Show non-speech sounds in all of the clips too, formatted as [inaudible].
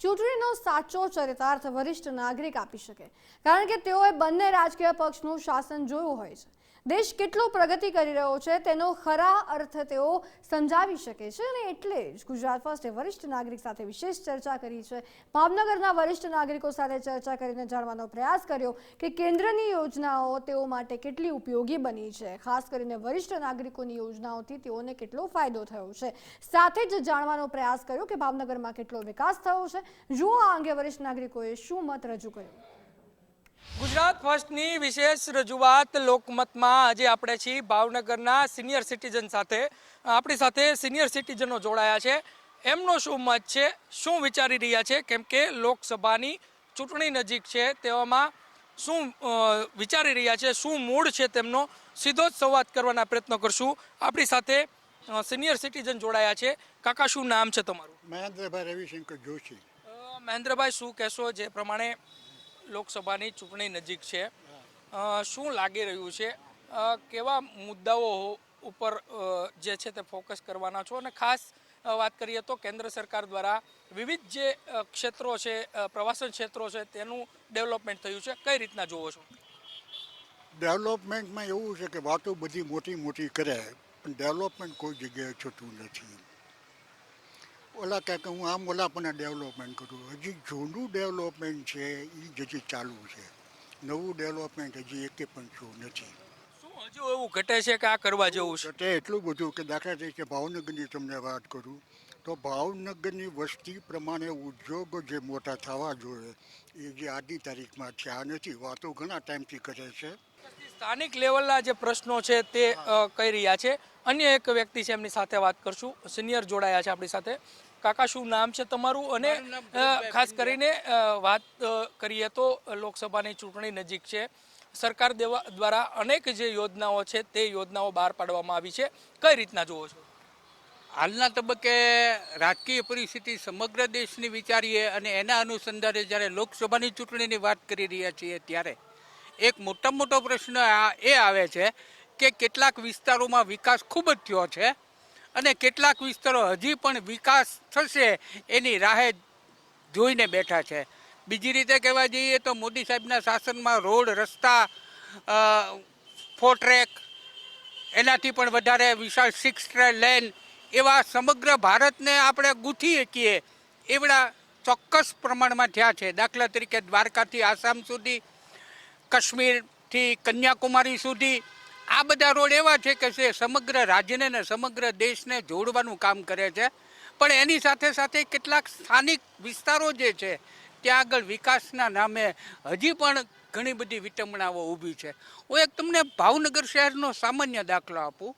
ચૂંટણીનો સાચો ચરિતાર્થ વરિષ્ઠ નાગરિક આપી શકે. કારણ કે તેઓએ બંને રાજકીય પક્ષનું શાસન જોયું હોય છે. દેશ કેટલો પ્રગતિ કરી રહ્યો છે તેનો ખરા અર્થ તેઓ સમજાવી શકે છે અને એટલે જ ગુજરાત ફર્સ્ટે વરિષ્ઠ નાગરિક સાથે વિશેષ ચર્ચા કરી છે. ભાવનગરના વરિષ્ઠ નાગરિકો સાથે ચર્ચા કરીને જાણવાનો પ્રયાસ કર્યો કે કેન્દ્રની યોજનાઓ તેઓ માટે કેટલી ઉપયોગી બની છે. ખાસ કરીને વરિષ્ઠ નાગરિકોની યોજનાઓથી તેઓને કેટલો ફાયદો થયો છે. સાથે જ જાણવાનો પ્રયાસ કર્યો કે ભાવનગરમાં કેટલો વિકાસ થયો છે. જુઓ આ અંગે વરિષ્ઠ નાગરિકોએ શું મત રજૂ કર્યો? ગુજરાત ફર્સ્ટની વિશેષ રજૂઆત લોકમતમાં આજે આપણે છીએ ભાવનગરના સિનિયર સિટીઝન સાથે. આપણી સાથે સિનિયર સિટીઝનો જોડાયા છે. એમનો શું મત છે? શું વિચારી રહ્યા છે? કેમ કે લોકસભાની ચૂંટણી નજીક છે તેવામાં શું વિચારી રહ્યા છે? શું મૂડ છે તેમનો? સીધો જ સંવાદ કરવાના પ્રયત્નો કરશું. આપણી સાથે સિનિયર સિટીઝન જોડાયા છે. કાકા શું નામ છે તમારું? મહેન્દ્રભાઈ રવિશંકર જોશી. મહેન્દ્રભાઈ શું કહેશો? જે પ્રમાણે લોકસભાની ચૂંટણી નજીક છે. શું લાગી રહ્યું છે? કેવા મુદ્દાઓ ઉપર જે છે તે ફોકસ કરવાના છો? અને ખાસ વાત કરીએ તો કેન્દ્ર સરકાર દ્વારા વિવિધ જે ક્ષેત્રો છે પ્રવાસન ક્ષેત્રો છે, તેનું ડેવલપમેન્ટ થયું છે. કઈ રીતના જોવો છો? ડેવલપમેન્ટમાં એવું છે કે વાતો બધી મોટી મોટી કરે, પણ ડેવલપમેન્ટ કોઈ જગ્યાએ થતું નથી. ઓલા કહે કે હું આમ ઓલા પણ ડેવલપમેન્ટ કરું. હજી જૂનું ડેવલપમેન્ટ છે એ જ હજી ચાલુ છે. નવું ડેવલપમેન્ટ હજી એકે પણ થયું નથી. શું હજુ એવું ઘટે છે કે આ કરવા જેવું છે? તે એટલું બધું કે દાખલા તરીકે ભાવનગરની તમને વાત કરું તો ભાવનગરની વસ્તી પ્રમાણે ઉદ્યોગો જે મોટા થવા જોઈએ એ જે આજની તારીખમાં છે આ નથી વાતો ઘણા ટાઈમથી કરે છે. સ્થાનિક લેવલના જે પ્રશ્નો છે તે કહી રહ્યા છે. અન્ય એક વ્યક્તિ છે એમની સાથે વાત કરશું. સિનિયર જોડાયા છે આપણી સાથે. કાકા શું નામ છે તમારું? અને ખાસ કરીને વાત કરીએ તો લોકસભાની ચૂંટણી નજીક છે. સરકાર દેવા દ્વારા અનેક જે યોજનાઓ છે તે યોજનાઓ બહાર પાડવામાં આવી છે. કઈ રીતના જુઓ છો? હાલના તબક્કે રાજકીય પરિસ્થિતિ સમગ્ર દેશની વિચારીએ અને એના અનુસંધાને જ્યારે લોકસભાની ચૂંટણીની વાત કરી રહ્યા છીએ ત્યારે એક મોટા મોટો પ્રશ્ન આ- એ આવે છે કે કેટલાક વિસ્તારોમાં વિકાસ ખૂબ જ થયો છે. અને કેટલાક વિસ્તારો હજી પણ વિકાસ થશે એની રાહે જોઈને બેઠા છે. બીજી રીતે કહેવા જઈએ તો મોદી સાહેબના શાસનમાં રોડ, રસ્તા ફોટ્રેક એનાથી પણ વધારે વિશાળ સિક્સ લેન એવા સમગ્ર ભારતને આપણે ગૂંથી શકીએ એવડા ચોક્કસ પ્રમાણમાં થયા છે. દાખલા તરીકે દ્વારકાથી આસામ સુધી, કાશ્મીરથી કન્યાકુમારી સુધી આ બધા રોડ એવા છે કે જે સમગ્ર રાજ્યને ને સમગ્ર દેશને જોડવાનું કામ કરે છે. પણ એની સાથે સાથે કેટલાક સ્થાનિક વિસ્તારો જે છે, ત્યાં આગળ વિકાસના નામે હજી પણ ઘણી બધી વિટંબણાઓ ઊભી છે. હું એક તમને ભાવનગર શહેરનો સામાન્ય દાખલો આપું.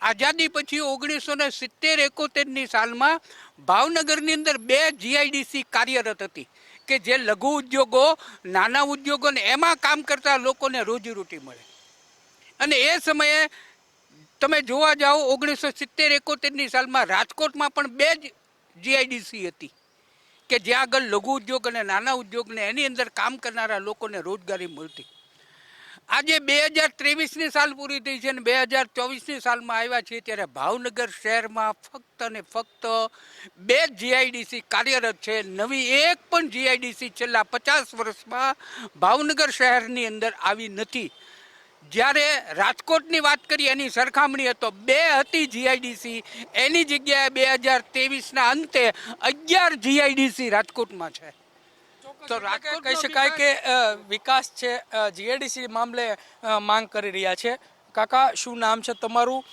આઝાદી પછી ઓગણીસો ને સિત્તેર એકોતેરની સાલમાં ભાવનગરની અંદર બે જીઆઈડીસી કાર્યરત હતી કે જે લઘુ ઉદ્યોગો, નાના ઉદ્યોગો ને એમાં કામ કરતા લોકોને રોજીરોટી મળે. અને એ સમયે તમે જોવા જાઓ ઓગણીસો સિત્તેર એકોતેરની સાલમાં રાજકોટમાં પણ બે જ જીઆઈડીસી હતી કે જ્યાં આગળ લઘુ ઉદ્યોગ અને નાના ઉદ્યોગને એની અંદર કામ કરનારા લોકોને રોજગારી મળતી. આજે બે હજાર ત્રેવીસની સાલ પૂરી થઈ છે અને બે હજાર ચોવીસની સાલમાં આવ્યા છીએ ત્યારે ભાવનગર શહેરમાં ફક્ત અને ફક્ત બે જીઆઈડીસી કાર્યરત છે. નવી એક પણ જીઆઈડીસી છેલ્લા પચાસ વર્ષમાં ભાવનગર શહેરની અંદર આવી નથી. જ્યારે રાજકોટની વાત કરીએ એની સરખામણી હતો બે હતી જીઆઈડીસી એની જગ્યાએ બે હજાર ત્રેવીસના અંતે અગિયાર જીઆઈડીસી રાજકોટમાં છે. તો રાજકોટ કહી શકાય કે વિકાસ છે જીઆઈડીસી મામલે માંગ કરી રહ્યા છે. કાકા શું નામ છે તમારું?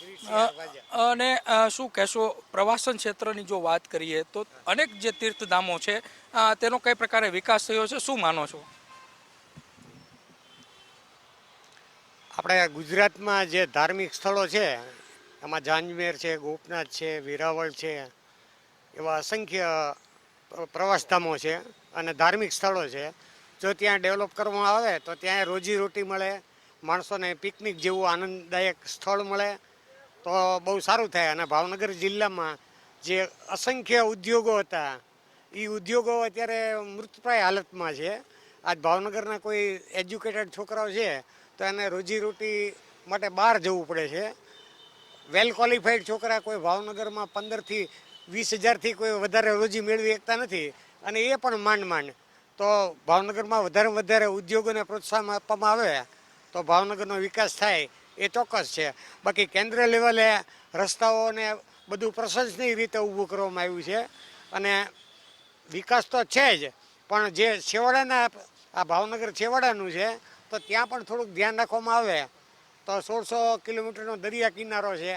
અને શું કહેશો પ્રવાસન ક્ષેત્રની જો વાત કરીએ તો અનેક જે તીર્થધામો છે તેનો કઈ પ્રકારે વિકાસ થયો છે? શું માનો છો? આપણે ગુજરાતમાં જે ધાર્મિક સ્થળો છે, એમાં જાંજમેર છે, ગોપનાથ છે, વેરાવળ છે, એવા અસંખ્ય પ્રવાસધામો છે અને ધાર્મિક સ્થળો છે. જો ત્યાં ડેવલપ કરવામાં આવે, તો ત્યાં રોજીરોટી મળે, માણસોને પિકનિક જેવું આનંદદાયક સ્થળ મળે, તો બહુ સારું થાય. અને ભાવનગર જિલ્લામાં જે અસંખ્ય ઉદ્યોગો હતા એ ઉદ્યોગો અત્યારે મૃતપ્રાય હાલતમાં છે. આજ ભાવનગરના કોઈ એજ્યુકેટેડ છોકરાઓ છે તો એને રોજીરોટી માટે બહાર જવું પડે છે. વેલ ક્વોલિફાઈડ છોકરા કોઈ ભાવનગરમાં પંદરથી વીસ હજારથી કોઈ વધારે રોજી મેળવી શકતા નથી અને એ પણ માંડ માંડ. તો ભાવનગરમાં વધારે વધારે ઉદ્યોગોને પ્રોત્સાહન આપવામાં આવે તો ભાવનગરનો વિકાસ થાય એ ચોક્કસ છે. બાકી કેન્દ્ર લેવલે રસ્તાઓને બધું પ્રશંસનીય રીતે ઊભું કરવામાં આવ્યું છે અને વિકાસ તો છે જ, પણ જે છેવાડાના આ ભાવનગર છેવાડાનું છે તો ત્યાં પણ થોડુંક ધ્યાન રાખવામાં આવે. તો સોળસો કિલોમીટરનો દરિયા કિનારો છે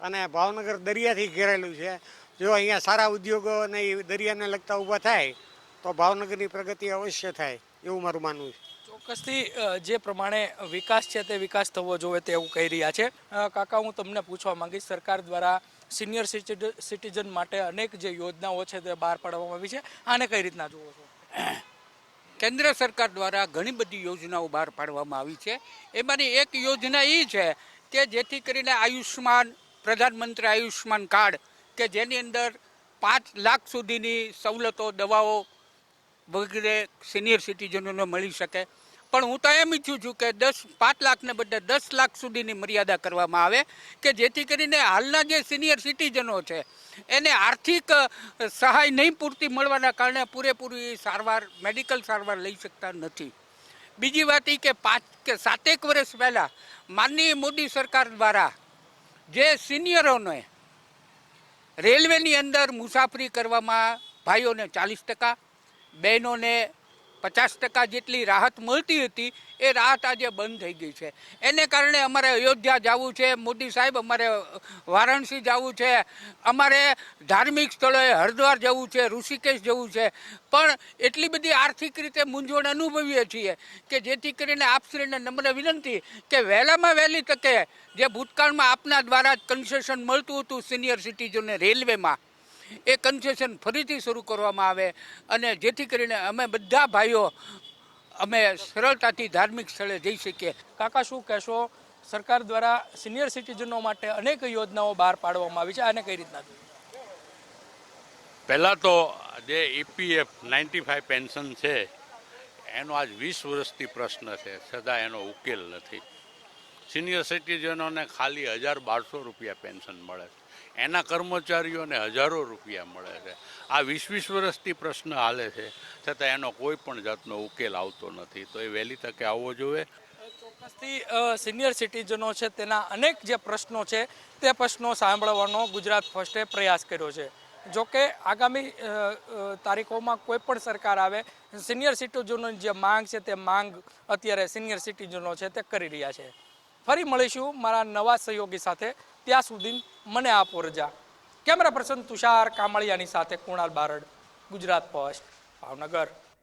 અને ભાવનગર દરિયાથી ઘેરેલું છે. જો અહીંયા સારા ઉદ્યોગો અને એ દરિયાને લગતા ઊભા થાય તો ભાવનગરની પ્રગતિ અવશ્ય થાય એવું મારું માનવું છે. ચોક્કસથી જે પ્રમાણે વિકાસ છે તે વિકાસ થવો જોઈએ તે એવું કહી રહ્યા છે. કાકા હું તમને પૂછવા માંગીશ સરકાર દ્વારા સિનિયર સિટીઝન માટે અનેક જે યોજનાઓ છે તે બહાર પાડવામાં આવી છે. આને કઈ રીતના જુઓ છો? [coughs] કેન્દ્ર સરકાર દ્વારા ઘણી બધી યોજનાઓ બહાર પાડવામાં આવી છે. એમાંની એક યોજના એ છે કે જેથી કરીને આયુષ્યમાન, પ્રધાનમંત્રી આયુષ્યમાન કાર્ડ કે જેની અંદર પાંચ લાખ સુધીની સવલતો, દવાઓ વગેરે સિનિયર સિટીઝનોને મળી શકે. પણ હું તો એમ ઈચ્છું છું કે દસ, પાંચ લાખને બદલે દસ લાખ સુધીની મર્યાદા કરવામાં આવે કે જેથી કરીને હાલના જે સિનિયર સિટીઝનો છે, એને આર્થિક સહાય નહીં પૂરતી મળવાના કારણે પૂરેપૂરી સારવાર, મેડિકલ સારવાર લઈ શકતા નથી. બીજી વાત એ કે પાંચ, કે સાતેક વર્ષ પહેલાં માનનીય મોદી સરકાર દ્વારા જે સિનિયરોને રેલવેની અંદર મુસાફરી કરવામાં ભાઈઓને ચાલીસ ટકા, બહેનોને પચાસ ટકા જેટલી રાહત મળતી હતી, એ રાહત આજે બંધ થઈ ગઈ છે. એને કારણે અમારે અયોધ્યા જવું છે, મોદી સાહેબ અમારે વારાણસી જવું છે, અમારે ધાર્મિક સ્થળોએ હરિદ્વાર જવું છે, ઋષિકેશ જવું છે. પણ એટલી બધી આર્થિક રીતે મૂંઝવણ અનુભવીએ છીએ કે જેથી કરીને આપશ્રીને નમ્ર વિનંતી કે વહેલામાં વહેલી તકે જે ભૂતકાળમાં આપના દ્વારા જ કન્સેશન મળતું હતું સિનિયર સિટીઝનને રેલવેમાં એ કન્સેશન ફરીથી શરૂ કરવામાં આવે અને જેથી કરીને અમે બધા ભાઈઓ અમે સરળતાથી ધાર્મિક સ્થળે જઈ શકીએ. કાકા શું કહેશો? સરકાર દ્વારા સિનિયર સિટીઝનો માટે અનેક યોજનાઓ બહાર પાડવામાં આવી છે. આને કઈ રીતના પહેલાં તો જે ઈપીએફ નાઇન્ટી ફાઇવ પેન્શન છે એનો આજ વીસ વર્ષથી પ્રશ્ન છે. છતાં એનો ઉકેલ નથી. સિનિયર સિટીઝનોને ખાલી હજાર બારસો રૂપિયા પેન્શન મળે છે. એના કર્મચારીઓને હજારો રૂપિયા મળે છે. આ વીસ વીસ વર્ષથી પ્રશ્ન હાલે છે, છતાં એનો કોઈ પણ જાતનો ઉકેલ આવતો નથી. તો એ વહેલી તકે આવવો જોઈએ. ચોક્કસથી સિનિયર સિટીઝનો છે, તેના અનેક જે પ્રશ્નો છે, તે પ્રશ્નો સાંભળવાનો ગુજરાત ફર્સ્ટે પ્રયાસ કર્યો છે. જોકે, આગામી તારીખોમાં કોઈ પણ સરકાર આવે સિનિયર સિટીઝનોની જે માંગ છે, તે માંગ અત્યારે સિનિયર સિટીઝનો છે, તે કરી રહ્યા છે. ફરી મળીશું મારા નવા સહયોગી સાથે. ત્યાં સુધી મને આપો રજા. કેમેરા પર્સન તુષાર કામળિયાની સાથે કુણાલ બારડ, ગુજરાત પોસ્ટ, ભાવનગર.